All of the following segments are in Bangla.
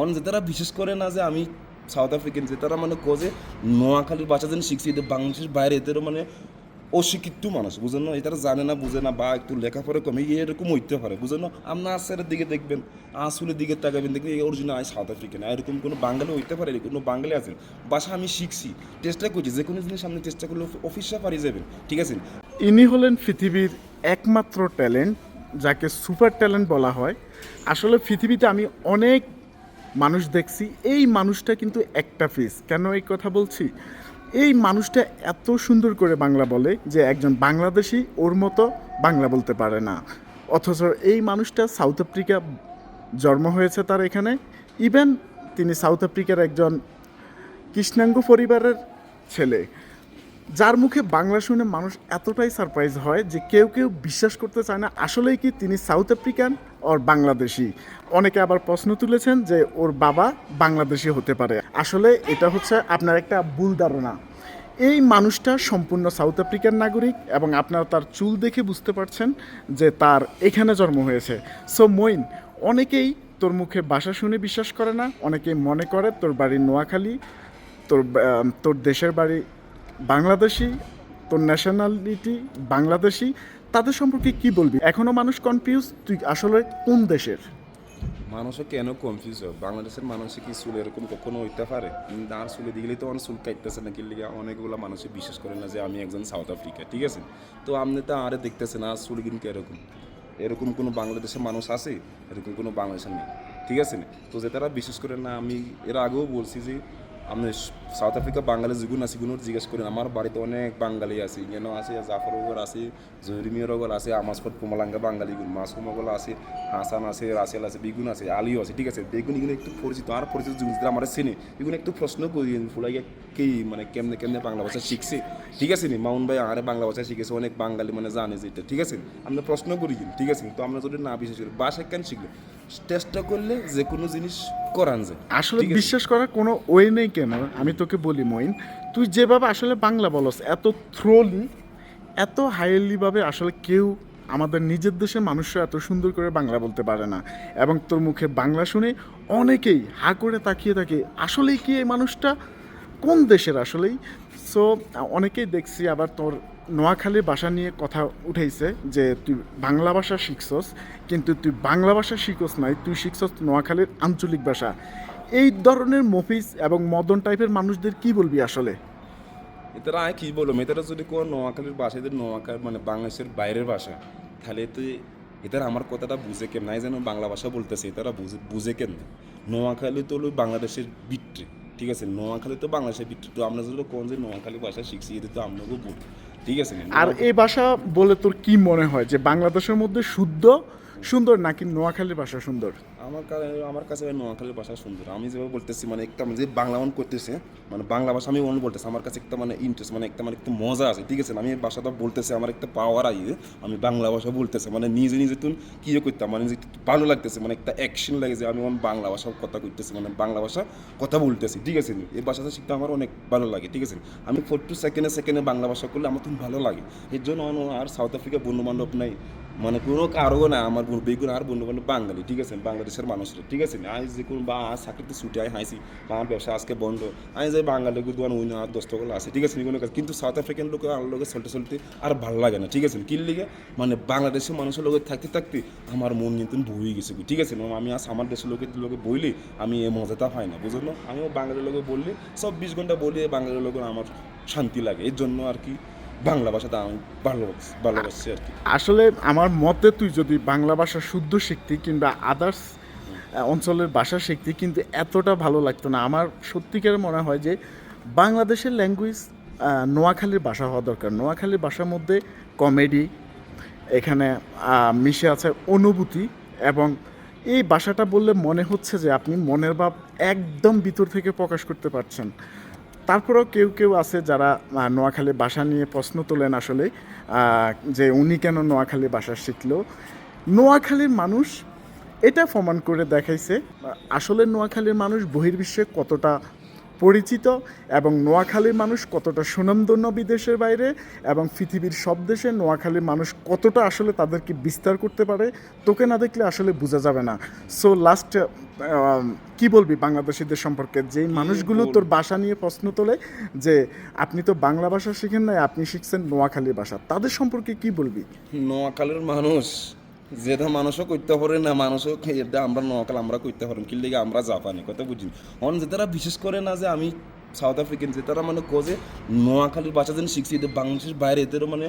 অন যে তারা বিশেষ করে না যে আমি সাউথ আফ্রিকান যে তারা মানে কোজে নোয়াখালীর বাচ্চা যেন শিখছি, এদের বাংলাদেশের বাইরে এদেরও মানে অশিক্ষিত মানুষ, বুঝেন না? এটা জানে না, বুঝে না, বা একটু লেখাপড়া কমে এরকম হইতে পারে, বুঝেন না? আপনার আসারের দিকে দেখবেন, আসলের দিকে তাকাবেন, দেখবেন এই অরিজিনাল আই সাউথ আফ্রিকান এরকম কোনো বাঙালি হইতে পারে কোনো বাঙালি আছেন। বাসা আমি শিখছি, চেষ্টা করছি, যে কোনো জিনিস আপনি চেষ্টা করলে অফিসটা পারি যাবেন, ঠিক আছে? ইনি হলেন পৃথিবীর একমাত্র ট্যালেন্ট যাকে সুপার ট্যালেন্ট বলা হয়। আসলে পৃথিবীতে আমি অনেক মানুষ দেখছি, এই মানুষটা কিন্তু একটা ফেস কেন এই কথা বলছি? এই মানুষটা এত সুন্দর করে বাংলা বলে যে একজন বাংলাদেশি ওর মতো বাংলা বলতে পারে না। অথচ এই মানুষটা সাউথ আফ্রিকা জন্ম হয়েছে তার এখানে। ইভেন তিনি সাউথ আফ্রিকার একজন কৃষ্ণাঙ্গ পরিবারের ছেলে। যার মুখে বাংলা শুনে মানুষ এতটাই সারপ্রাইজ হয় যে কেউ কেউ বিশ্বাস করতে চায় না আসলেই কি তিনি সাউথ আফ্রিকান ওর বাংলাদেশি অনেকে আবার প্রশ্ন তুলেছেন যে ওর বাবা বাংলাদেশি হতে পারে। আসলে এটা হচ্ছে আপনার একটা ভুল ধারণা। এই মানুষটা সম্পূর্ণ সাউথ আফ্রিকান নাগরিক এবং আপনারা তার চুল দেখে বুঝতে পারছেন যে তার এখানে জন্ম হয়েছে। সো মইন অনেকেই তোর মুখে বাসা শুনে বিশ্বাস করে না, অনেকেই মনে করে তোর বাড়ি নোয়াখালী, তোর তোর দেশের বাড়ি বাংলাদেশি তোর ন্যাশনালিটি বাংলাদেশি, তাদের সম্পর্কে কি বলবি? এখনও মানুষ কনফিউজ তুই আসলে কোন দেশের? মানুষও কেন কনফিউজ হয় বাংলাদেশের মানুষে কি চুল এরকম কখনো হইতে পারে? আর চুলে দিগলে তো অনেক চুল কাটতেছে না কিনলে অনেকগুলো মানুষ বিশ্বাস করে না যে আমি একজন সাউথ আফ্রিকা ঠিক আছে? তো আপনি তো আরে দেখতেছেন, আর চুল কিন্তু এরকম। এরকম কোনো বাংলাদেশের মানুষ আছে? এরকম কোনো বাংলাদেশের নেই ঠিক আছে? তো যে তারা বিশ্বাস করে না, আমি এর আগেও বলছি যে আপনি সাউথ আফ্রিকা বাঙালি যেগুলো আছে সেগুলো জিজ্ঞেস করেন। আমার বাড়িতে অনেক বাঙালি আছে। কেন আছে, জাফর ওগর আছে, জহিরমিয়র ওগর আছে, আমাসফট কুমালাঙ্গা বাঙালি গুণ মাসুমগল আছে, হাসান আছে, রাসেল আছে, বেগুন আছে, আলিও আছে, ঠিক আছে? বেগুন এগুলো একটু পরিচিত, আর পরিচিত জিনিস আমার চেনে, এগুলো একটু প্রশ্ন করি ফুলাইয়া কি মানে কেমনে কেমনে বাংলা ভাষা শিখছে? ঠিক আছে নি? মাউন ভাই আরে বাংলা ভাষা শিখেছে, অনেক বাঙালি মানে জানে যেটা, ঠিক আছে? আমরা প্রশ্ন করি ঠিক আছে তো আমরা যদি না বিশ্বাস করি বাসা কেন শিখলো চেষ্টা করলে যে কোনো জিনিস করান যায় আসলে বিশ্বাস করার কোনো ওয়ে নেই কেন? আমি তোকে বলি মইন তুই যেভাবে আসলে বাংলা বলস এত থ্রোলি এত হাইলিভাবে আসলে কেউ আমাদের নিজের দেশের মানুষরা এত সুন্দর করে বাংলা বলতে পারে না। এবং তোর মুখে বাংলা শুনে অনেকেই হা করে তাকিয়ে থাকে আসলেই কি এই মানুষটা কোন দেশের আসলেই? সো অনেকেই দেখছি আবার তোর নোয়াখালীর ভাষা নিয়ে কথা উঠেছে যে তুই বাংলা ভাষা শিখছস, কিন্তু তুই বাংলা ভাষা শিখস নাই, তুই শিখছস নোয়াখালীর আঞ্চলিক ভাষা। এই ধরনের মফিজ এবং মদন টাইপের মানুষদের কি বলবি আসলে? এটারা আমি কী বলব? এটারা যদি কোনো নোয়াখালীর ভাষা, এদের নোয়াখালী মানে বাংলাদেশের বাইরের ভাষা, তাহলে তো এটারা আমার কথাটা বুঝে কেন নাই যেন বাংলা ভাষা বলতেছে এটারা বুঝে বুঝে কেন নোয়াখালী তো হলো বাংলাদেশের বিট্রে। ঠিক আছে নোয়াখালী তো বাংলাদেশের বিট্রে তো আমরা যদি কোন যে নোয়াখালী ভাষা শিখছি এটা তো আমরা ঠিক আছে আর এই ভাষা বলে তোর কি মনে হয়? যে বাংলাদেশের মধ্যে শুদ্ধ সুন্দর নাকি নোয়াখালীর ভাষা সুন্দর? আমার কাছে আমার কাছে নোয়াখালীর ভাষা সুন্দর। আমি যেভাবে বলতেছি মানে একটা মানে যে বাংলা মন করতেছে মানে বাংলা ভাষা আমি অন্য বলতেছি, আমার কাছে একটা মানে ইন্টারেস্ট মানে একটা মানে একটু মজা আছে, ঠিক আছে? আমি এই ভাষাটা বলতেছে, আমার একটা পাওয়ার আইয়ে আমি বাংলা ভাষা বলতেছে মানে নিজে নিজে তুন কী করতাম মানে ভালো লাগতেছে মানে একটা অ্যাকশন লাগে যে আমি আমার বাংলা ভাষা কথা করতেছি মানে বাংলা ভাষা কথা বলতেছি, ঠিক আছে? এই ভাষাটা শিখতে আমার অনেক ভালো লাগে, ঠিক আছে? আমি ফোর টু সেকেন্ডে সেকেন্ডে বাংলা ভাষা করলে আমার তুমি ভালো লাগে। এর জন্য আর সাউথ আফ্রিকা বন্ধু বান্ধব নাই। মানে কোনো কারও না, আমার বন্ধু বেগুন আর বন্ধু বান্ধব বাঙালি, ঠিক আছে? বাংলাদেশের মানুষরা, ঠিক আছে? আমি যে কোনো বা চাকরিতে ছুটি আই, হাইছি, বা আমার ব্যবসা আজকে বন্ধ, আমি যে বাঙালি দোকান উইন আর দশ টাকা আছে, ঠিক আছে? কোনো কাজ কিন্তু সাউথ আফ্রিকান লোক আর লোকে চলতে চলতে আর ভালো লাগে না, ঠিক আছে? কি লিগে মানে বাংলাদেশের মানুষের লোকের থাকতে থাকতে আমার মন কিন্তু বই গেছে ঠিক আছে? আমি আজ আমার দেশের লোকের লোকে বইলে, আমি এই মজাটা পাই না বুঝলো আমিও বাঙালির লোকে বললে, চব্বিশ ঘণ্টা বলি বাঙালির লোকের আমার শান্তি লাগে, এর জন্য আর কি বাংলা ভাষাটা আমি ভালোবাসি ভালোবাসি আর কি। আসলে আমার মতে তুই যদি বাংলা ভাষা শুদ্ধ শিখতি কিংবা আদার্স অঞ্চলের ভাষা শিখতি, কিন্তু এতটা ভালো লাগতো না। আমার সত্যিকার মনে হয় যে বাংলাদেশের ল্যাঙ্গুয়েজ নোয়াখালীর ভাষা হওয়া দরকার। নোয়াখালীর ভাষার মধ্যে কমেডি এখানে মিশে আছে অনুভূতি এবং এই ভাষাটা বললে মনে হচ্ছে যে আপনি মনের ভাব একদম ভিতর থেকে প্রকাশ করতে পারছেন। তারপরেও কেউ কেউ আছে যারা নোয়াখালী ভাষা নিয়ে প্রশ্ন তোলেন আসলে যে উনি কেন নোয়াখালী বাসা শিখল। নোয়াখালীর মানুষ এটা প্রমাণ করে দেখাইছে আসলে নোয়াখালীর মানুষ বহির্বিশ্বে কতটা পরিচিত এবং নোয়াখালীর মানুষ কতটা সুনামধন্য বিদেশের বাইরে এবং পৃথিবীর সব দেশে নোয়াখালীর মানুষ কতটা আসলে তাদেরকে বিস্তার করতে পারে তোকে না দেখলে আসলে বোঝা যাবে না। সো লাস্ট কি বলবি বাংলাদেশিদের সম্পর্কে? যেই মানুষগুলো তোর ভাষা নিয়ে প্রশ্ন তোলে যে আপনি তো বাংলা ভাষা শিখেন নাই আপনি শিখছেন নোয়াখালী ভাষা। তাদের সম্পর্কে কি বলবি? নোয়াখালীর মানুষ যেটা মানুষও করতে পারে না, মানুষও আমরা নকাল, আমরা করতে পারি কি লেগে আমরা জাপানি কথা বুঝি অন যে তারা বিশেষ করে না যে আমি সাউথ আফ্রিকান যে তারা মানে যে নোয়াখালীর ভাষা যেন শিখছি বাংলাদেশের বাইরে, এদেরও মানে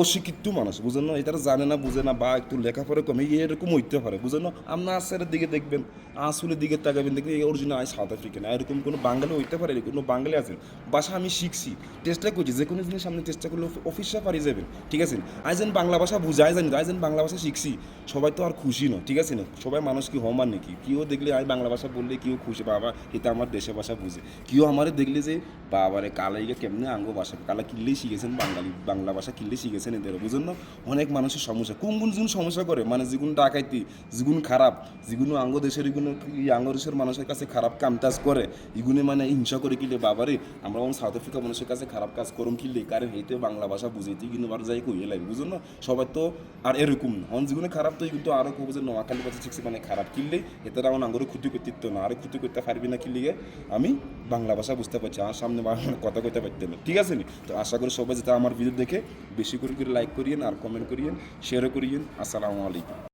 অশিক্ষিত মানুষ, বুঝেন না? এটারা জানে না, বুঝে না, বা একটু লেখাপড়া কমে এরকম হইতে পারে, বুঝেন না? আপনার আসারের দিকে দেখবেন, আসলের দিকে তাকাবেন, দেখবেন এই অরিজিনাল আই সাউথ আফ্রিকান এরকম কোনো বাঙালি হইতে পারে, কোনো বাঙালি আছেন। ভাষা আমি শিখছি, চেষ্টা করছি, যে কোনো জিনিস সামনে চেষ্টা করলে অফিসে পারি যাবেন, ঠিক আছে? আই যেন বাংলা ভাষা বুঝাই জানি আই যেন বাংলা ভাষা শিখছি, সবাই তো আর খুশি না, ঠিক আছে? না সবাই মানুষ কি হমান নাকি? কেউ দেখলে আমি বাংলা ভাষা বললে কেউ খুশি, বাবা এটা আমার দেশের ভাষা বুঝে। কেউ আমারে দেখলে যে, বাবারে কালাইকে কেমনে আঙ্গ ভাষা, কালা কিনলেই শিখেছেন বাঙালি, বাংলা ভাষা কিনলেই শিখেছেন। এদের বুঝুন না? অনেক মানুষের সমস্যা। কোন কোন যেগুলো সমস্যা করে? মানে যেগুলো ডাকাইতি যেগুলো খারাপ যেগুলো আঙ্গ দেশের এগুলো আঙ্গ দেশের মানুষের কাছে খারাপ কাম টাজ করে? এগুলো মানে হিংসা করে কিলে বাবারে? আমরা সাউথ আফ্রিকা মানুষের কাছে খারাপ কাজ করুন কিনলে কারণ এইতে বাংলা ভাষা বুঝেছি কিন্তু আর যাই কই এলাই বুঝুন না? সবাই তো আর এরকম না। অন যেগুলো খারাপ তো কিন্তু আরও কব যে নোয়াখালী ভাষা শিখছি মানে খারাপ কিনলেই এতে আমার আঙ্গরে ক্ষতি করতে না। আরও ক্ষতি করতে পারবি না কিনলে আমি বাংলা ভাষা বুঝতে পারছি। আর সামনে কথা কইতে পারতে ঠিক আছে নি? তো আশা করি সবাই যেটা আমার ভিডিও দেখে বেশি করে করে লাইক করিয়েন আর কমেন্ট করিয়েন শেয়ারও করিয়েন। আসসালামু আলাইকুম।